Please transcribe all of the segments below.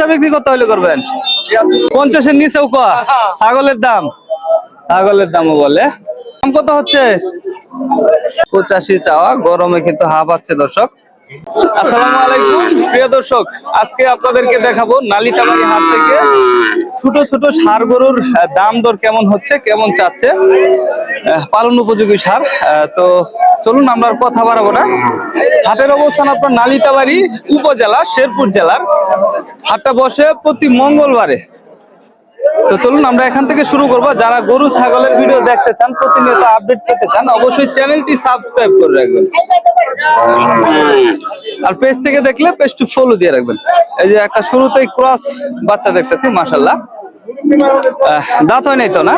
বেচা বিক্রি করতে হলে করবেন? পঞ্চাশের নিচেও কয়া? ছাগলের দাম? ছাগলের দামও বলে। দাম কত হচ্ছে? পঁচাশি চাওয়া, গরমে কিন্তু হাফ আছে দর্শক। প্রিয় দর্শক, আজকে আপনাদেরকে দেখাবো থেকে ছোট ছোট সার গরুর দাম দর কেমন হচ্ছে, কেমন চাচ্ছে পালন উপযোগী সার। তো চলুন, আমরা কথা বাড়াবো না। হাটের অবস্থান আপনার নালিতাবাড়ি উপজেলা, শেরপুর জেলার। হাটটা বসে প্রতি মঙ্গলবারে। তো চলুন আমরা এখান থেকে শুরু করব। যারা গরু ছাগলের ভিডিও দেখতে চান প্রতিনিয়ত আপডেট পেতে চান অবশ্যই চ্যানেলটি সাবস্ক্রাইব করে রাখবেন। আর পেজ থেকে দেখলে পেজটি ফলো দিয়ে রাখবেন। এই যে একটা শুরুতেই ক্রস বাচ্চা দেখতেছি মাশাল্লাহ আহ, দাঁত হয় নাই তো না?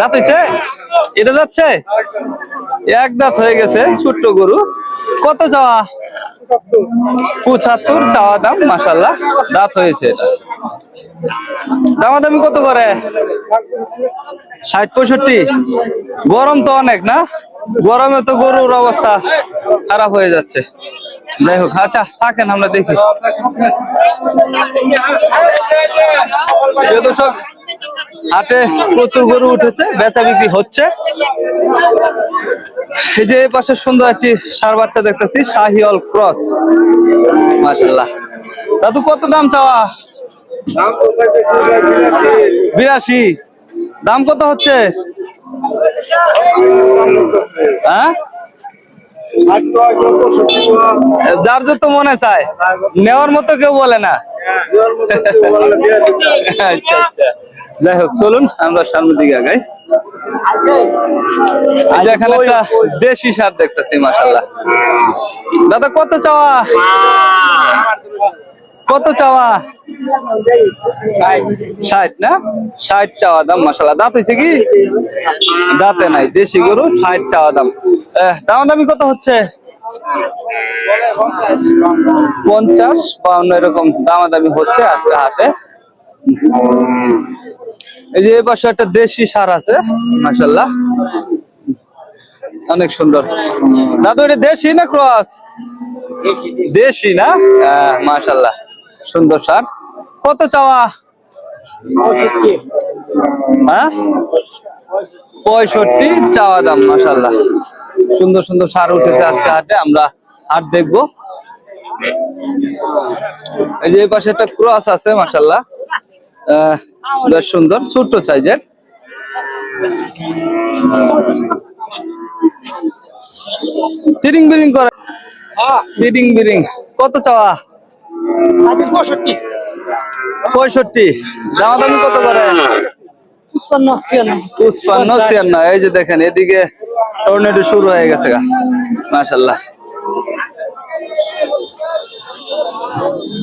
দাঁত হয়েছে এটা যাচ্ছে? এক দাঁত হয়ে গেছে ছোট্ট গরু। কত চাওয়া? পঁচাত্তর, চাওয়া দাম মাসাল্লাহ দাঁত হয়েছে এটা। দামাদামি কত করে? ষাট পঁয়ষট্টি। গরম তো অনেক, না? গরমে তো গরুর অবস্থা খারাপ হয়ে যাচ্ছে। যাই হোক আচ্ছা থাকেন, আমরা দেখি। হাটে প্রচুর গরু উঠেছে বেচা বিক্রি হচ্ছে। এই যে পাশে সুন্দর একটি সার বাচ্চা দেখতেছি শাহিওল ক্রস। মাশাল্লাহ দাদু কত দাম চাওয়া? বিরাশি। দাম কত হচ্ছে? হ্যাঁ? যার যত মনে চায় নেওয়ার মতো কেউ বলে না। আচ্ছা আচ্ছা। যাই হোক, চলুন, আমরা সামনের দিকে আগাই। দেশি সার দেখতেছি দাদা, কত চাওয়া? কত চাওয়া? না? চাওয়া দাম মাসাল্লাহ দাঁত হয়েছে কি? দাঁতে নাই, দেশি গরু, ষাট চাওয়া দাম। দাম দামি কত হচ্ছে? পঞ্চাশ, বাউন্ন এরকম দামাদামি হচ্ছে আজকে হাটে। এই যে পাশে একটা দেশি সার আছে মাসাল্লাহ অনেক সুন্দর। দাদু এটা দেশি না ক্রস? দেশি না? আহ, মাশাল্লাহ সুন্দর সার। কত চাওয়া? হ্যাঁ? পঁয়ষট্টি চাওয়া দাম মাশাল্লাহ সুন্দর সুন্দর সার উঠেছে আজকে হাটে আমরা হাট দেখব। এই যে পাশে একটা ক্রস আছে মাশাল্লাহ আহ, বেশ সুন্দর ছোট্ট সাইজের। তিরিং বিরিং করে। তিরিং বিরিং কত চাওয়া? পঁয়ষট্টি। দামাদামি কত করে? পুষ্পান্ন ছিয়ান্ন। এই যে দেখেন এদিকে টর্নেডো শুরু হয়ে গেছে গা। মাশাল্লাহ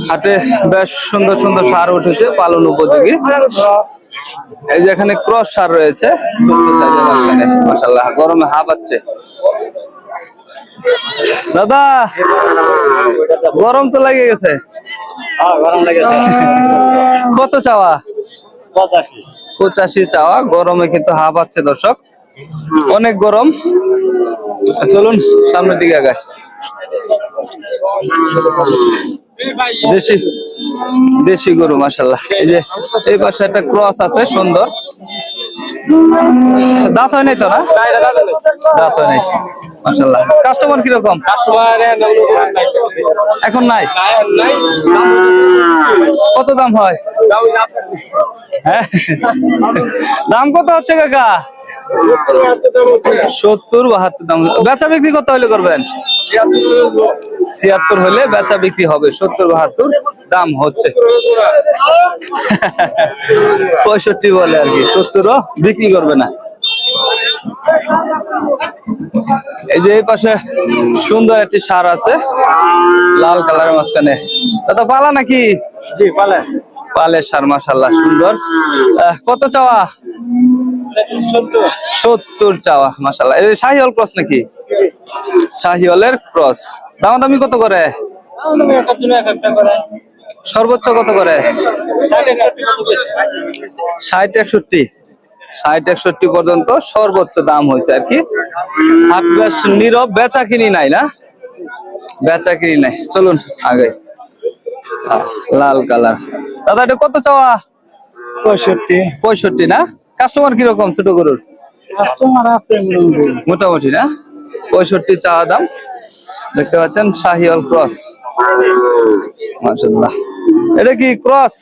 হাটে বেশ সুন্দর সুন্দর সার উঠেছে পালন উপযোগী। এই যে এখানে ক্রস সার রয়েছে মাশাল্লাহ গরমে হাঁপাচ্ছে দাদা গরম তো লাগে গেছে। কত চাওয়া? পঁচাশি। চাওয়া গরমে কিন্তু হাঁপাচ্ছে দর্শক। অনেক গরম। চলুন সামনের দিকে আগায় দেশি দেশি গরু মাসাল্লাহ এই যে, এই পাশে একটা ক্রস আছে, সুন্দর। দাঁত হয় নাই তো না? দাঁত হয় নাই। মাসাল্লাহ কাস্টমার কীরকম? এখন নাই? কত দাম হয়? হ্যাঁ। দাম কত হচ্ছে কাকা? সত্তর, বাহাত্তর দাম। বেচা বিক্রি কত হলে করবেন। ছিয়াত্তর হলে বেচা বিক্রি হবে সত্তর বাহাত্তর দাম হচ্ছে। পঁয়ষট্টি বলে আর কি সত্তরও বিক্রি করবে না। এই যে এই পাশে সুন্দর একটি সার আছে লাল কালারের মাঝখানে। দাদা পালা নাকি? জি পালে। পালের সার মাসাল্লাহ সুন্দর। কত চাওয়া? সত্তর চাওয়া মাসাল্লাহ এই শাহিওয়াল ক্রস নাকি? শাহিওয়ালের ক্রস। দামাদামি কত করে? সর্বোচ্চ কত করে? ষাট একষট্টি। ষাট একষট্টি পর্যন্ত সর্বোচ্চ দাম হয়েছে আর কি। বেশ নীরব বেচা কিনি নাই না? বেচা কিনি নাই। চলুন আগে। লাল কালার। দাদা এটা কত চাওয়া? পঁয়ষট্টি। পঁয়ষট্টি না? কাস্টমার কীরকম ছোট গরুর? কাস্টমার আছে মোটামুটি না? পঁয়ষট্টি চাওয়া দাম। দেখতে পাচ্ছেন শাহিওয়াল ক্রস। মাশাল্লাহ এটা কি ক্রস?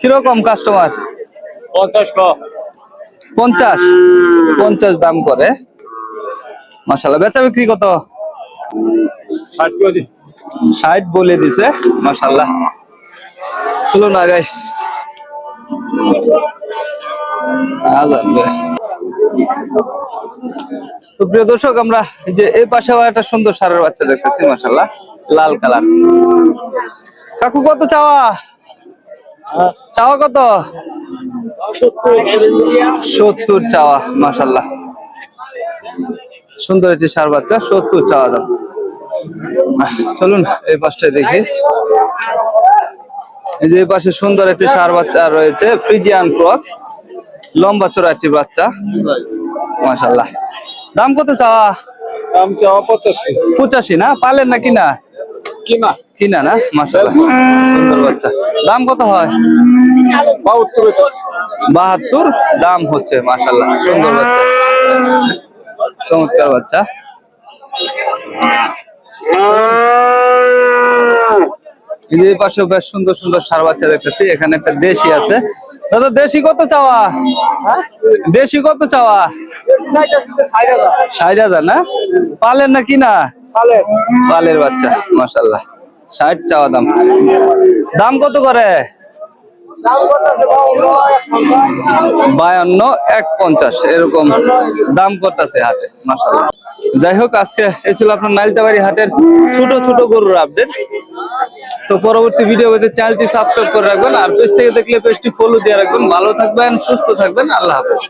কীরকম কাস্টমার? পঞ্চাশ পঞ্চাশ। দাম করে। মাশাল্লাহ বেচা বিক্রি কত? ষাট ষাট বলে দিছে মাশাল্লাহ চলো না গাই তো প্রিয় দর্শক, আমরা যে এই পাশে একটা সুন্দর সারের বাচ্চা দেখতেছি মাশাল্লাহ লাল কালার। কাকু, কত চাওয়া? চাওয়া কত? সত্তর চাওয়া মাশাল্লাহ সুন্দর একটি সার বাচ্চা, সত্তর চাওয়া দাম। চলুন, এই পাশটায় দেখি। এই যে পাশে সুন্দর একটি সার বাচ্চা রয়েছে, ফ্রিজিয়ান ক্রস। লম্বা চোরা একটি বাচ্চা। মাশাল্লাহ দাম কত চাওয়া? দাম চাওয়া পঁচাশি। পঁচাশি না? পালেন না কিনা? কিনা। কিনা না? মাশাল্লাহ সুন্দর বাচ্চা। দাম কত হয়? বাহাত্তর বাহাত্তর? দাম হচ্ছে মাশাল্লাহ সুন্দর বাচ্চা। চমৎকার বাচ্চা। এই পাশেও বেশ সুন্দর সুন্দর সার বাচ্চা দেখতেছি, এখানে একটা দেশি আছে। দাদা, দেশি কত চাওয়া? দেশি কত চাওয়া? ষাট হাজার না? পালের না কিনা পালের বাচ্চা মাশাল্লাহ ষাট চাওয়া দাম। দাম কত করে? বায়ান্ন, এক পঞ্চাশ, এরকম দাম করতেছে হাটে মাসাল্লাহ যাই হোক, আজকে এই ছিল আপনার নাইলতাবাড়ি হাটের ছোট ছোট গরুর আপডেট তো পরবর্তী ভিডিও পেতে চ্যানেলটি সাবস্ক্রাইব করে রাখবেন, আর পেজ থেকে দেখলে পেজটি ফলো দিয়ে রাখবেন। ভালো থাকবেন, সুস্থ থাকবেন, আল্লাহ হাফেজ।